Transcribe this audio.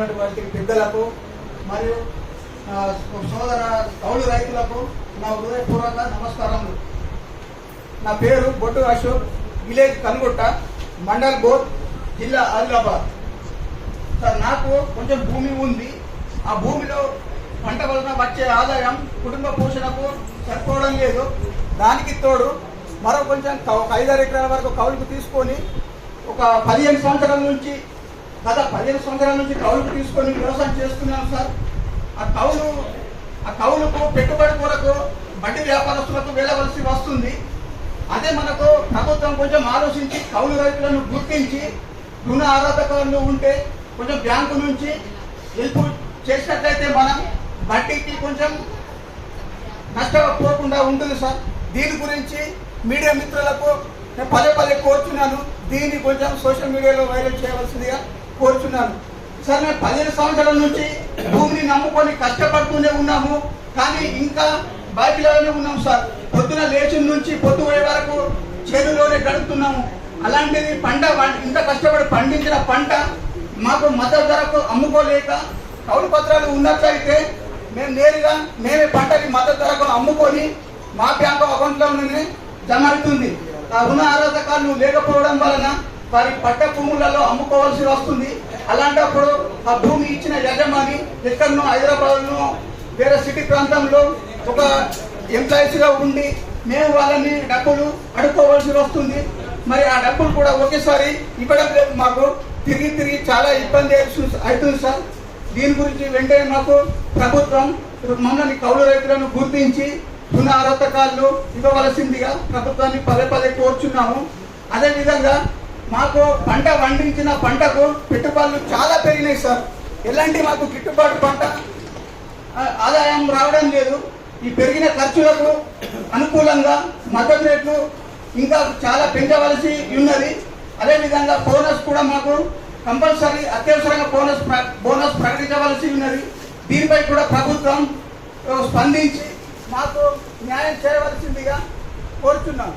ఉన్నటువంటి పెద్దలకు మరియు సోదర కౌలు రైతులకు నా హృదయపూర్వక నమస్కారములు. నా పేరు బొట్టు అశోక్ విలేజ్ కనుగొట్ట మండల్ బోర్ జిల్లా ఆదిలాబాద్. సార్ నాకు కొంచెం భూమి ఉంది. ఆ భూమిలో పంట వలన వచ్చే ఆదాయం కుటుంబ పోషణకు సరిపోవడం లేదు. దానికి తోడు మరో కొంచెం కౌ- ఐదారు ఎకరాల వరకు కౌలుకు తీసుకొని ఒక పదిహేను సంవత్సరాల నుంచి గత పదిహేను సంవత్సరాల నుంచి కౌలుకు తీసుకొని వ్యవసాయం చేస్తున్నాను సార్. ఆ కౌలు ఆ కౌలుకు పెట్టుబడి కొరకు బడ్డీ వ్యాపారస్తులకు వెళ్ళవలసి వస్తుంది. అదే మనకు ప్రభుత్వం కొంచెం ఆలోచించి కౌలు రైతులను గుర్తించి రుణ ఆరాధకాలు ఉంటే కొంచెం బ్యాంకు నుంచి హెల్ప్ చేసినట్లయితే మనం బట్టికి కొంచెం నష్టపోకుండా ఉంటుంది సార్. దీని గురించి మీడియా మిత్రులకు నేను పదే పదే కోరుతున్నాను దీన్ని కొంచెం సోషల్ మీడియాలో వైరల్ చేయవలసిందిగా కోరుచున్నాను. సార్ మేము పదిహేను సంవత్సరాల నుంచి భూమిని నమ్ముకొని కష్టపడుతూనే ఉన్నాము. కానీ ఇంకా బాకిలోనే ఉన్నాం సార్. పొద్దున లేచి నుంచి పొద్దు పోయే వరకు చేనులోనే గడుపుతున్నాము. అలాంటిది పంట ఇంత కష్టపడి పండించిన పంట మాకు మద్దతు ధరకు అమ్ముకోలేక కౌలు పత్రాలు ఉన్నట్లయితే మేము నేరుగా మేమే పంటకి మద్దతు ధరకు అమ్ముకొని మా బ్యాంకు అకౌంట్లోనే జమ అవుతుంది. ఆ రుణ ఆరాధకాలు లేకపోవడం వలన వారి పట్ట భూములలో అమ్ముకోవాల్సి వస్తుంది. అలాంటప్పుడు ఆ భూమి ఇచ్చిన యజమాని ఎక్కడనో హైదరాబాద్లో వేరే సిటీ ప్రాంతంలో ఒక ఎంప్లాయీస్గా ఉండి మేము వాళ్ళని డబ్బులు అడుక్కోవాల్సి వస్తుంది. మరి ఆ డబ్బులు కూడా ఒకేసారి ఇవ్వడం లేదు మాకు. తిరిగి తిరిగి చాలా ఇబ్బంది అవుతు- అవుతుంది సార్. దీని గురించి వెంటనే మాకు ప్రభుత్వం మమ్మల్ని కౌలు రైతులను గుర్తించి రుణ అర్హతకాలు ఇవ్వవలసిందిగా ప్రభుత్వాన్ని పదే పదే కోరుచున్నాము. అదేవిధంగా మాకు పంట పండించిన పంటకు పెట్టుబడులు చాలా పెరిగినాయి సార్. ఎలాంటి మాకు గిట్టుబాటు పంట ఆదాయం రావడం లేదు. ఈ పెరిగిన ఖర్చులకు అనుకూలంగా మద్దతు రేట్లు ఇంకా చాలా పెంచవలసి ఉన్నది. అదేవిధంగా బోనస్ కూడా మాకు కంపల్సరీ అత్యవసరంగా బోనస్ ప్ర- బోనస్ ప్రకటించవలసి ఉన్నది. దీనిపై కూడా ప్రభుత్వం స్పందించి మాకు న్యాయం చేయవలసిందిగా కోరుతున్నాం